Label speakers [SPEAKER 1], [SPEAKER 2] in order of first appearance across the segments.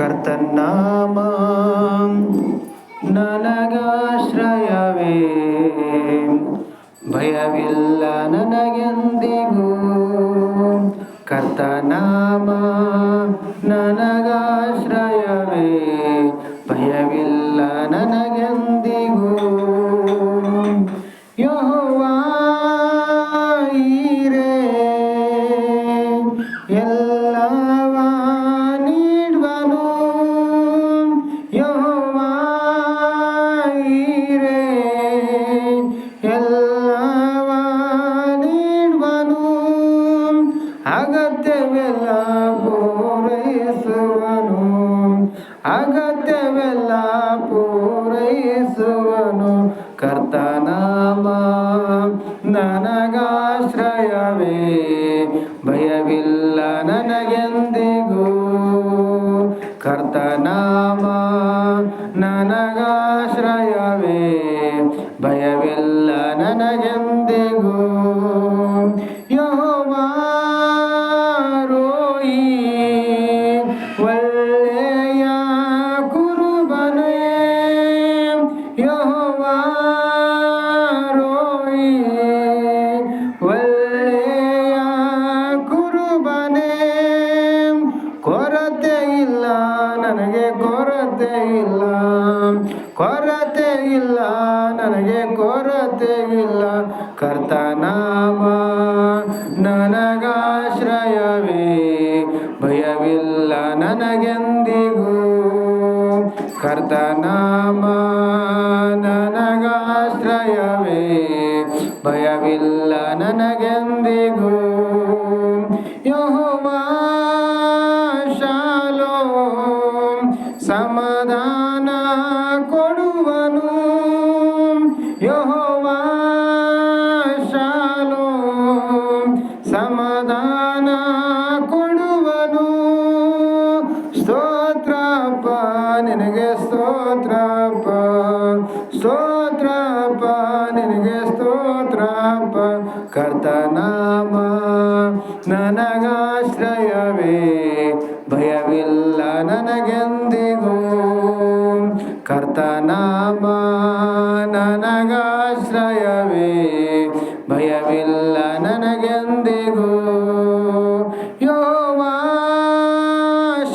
[SPEAKER 1] ಕರ್ತನಾಮ. ನನಗಾಶ್ರಯವೇ. ಭಯವಿಲ್ಲ ನನಗೆಂದಿಗೂ. ಕರ್ತನಾಮ ನನಗಾಶ್ರಯವೇ. ಭಯವಿಲ್ಲ ನನಗೆಂದಿಗೂ ಅಗತ್ಯವೆಲ್ಲ ಪೂರೈಸುವನು. ಕರ್ತನಾಮ ನನಗಾಶ್ರಯವೇ. ಭಯವಿಲ್ಲ ನನಗೆಂದಿಗೂ. ಕರ್ತನಾಮ ನನಗಾಶ್ರಯವೇ. ಭಯವಿಲ್ಲ ನನಗೆಂದಿಗೂ. ಕೊರತೆ ಇಲ್ಲ ನನಗೆ ಕೊರತೆ ಇಲ್ಲ ಕರ್ತನಾಮ ನನಗಾಶ್ರಯವೇ. ಭಯವಿಲ್ಲ ನನಗೆಂದಿಗೂ. ಕರ್ತನಾಮ ನನಗಾಶ್ರಯವೇ. ಭಯವಿಲ್ಲ ನನಗೆಂದಿಗೂ. ಯೆಹೋವಾ ಶಾಲೋ ಸಮಾಧಾನ. ಕೊಡುವನು. ಯಹೋವಾ ಶಾಲೋಮ್ ಸಮಾಧಾನ ಕೊಡುವನು. ಸ್ತೋತ್ರಪ್ಪ ನಿನಗೆ ಸ್ತೋತ್ರಪ್ಪ ಸ್ತೋತ್ರಪ್ಪ ನಿನಗೆ ಸ್ತೋತ್ರಪ್ಪ ಕರ್ತನಾಮ ನನಗಾಶ್ರಯವೇ. ಭಯವಿಲ್ಲ ನನಗೆಂದಿಗೂ ನನಗಾಶ್ರಯವೇ ಭಯವಿಲ್ಲ ನನಗೆಂದಿಗೂ. ಯೋವಾ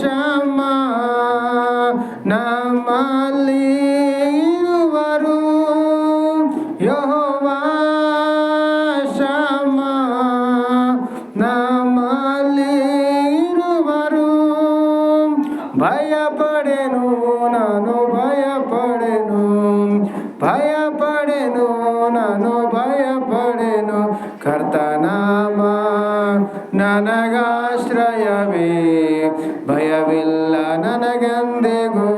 [SPEAKER 1] ಶಮ ನಮ್ಮಲ್ಲಿ ಇರುವರು. ಯಹೋವಾ ಶಮ ನಮ್ಮಲ್ಲಿ ಇರುವರು. ಭಯಪಡೆನು, ನಾನು ಭಯಪಡೆನು. ಭಯಪಡೆನು ನನಗಾಶ್ರಯವೇ ಭಯವಿಲ್ಲ ನನಗೆಂದಿಗೂ.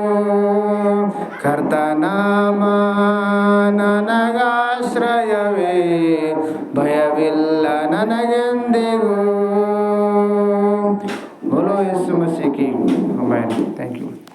[SPEAKER 1] ಕರ್ತನಾಮ ನನಗಾಶ್ರಯವೇ ಭಯವಿಲ್ಲ ನನಗೆಂದಿಗೂ. ಬೋಲೋ ಎಸ್ ಮಸೀಕಿ ಥ್ಯಾಂಕ್ ಯು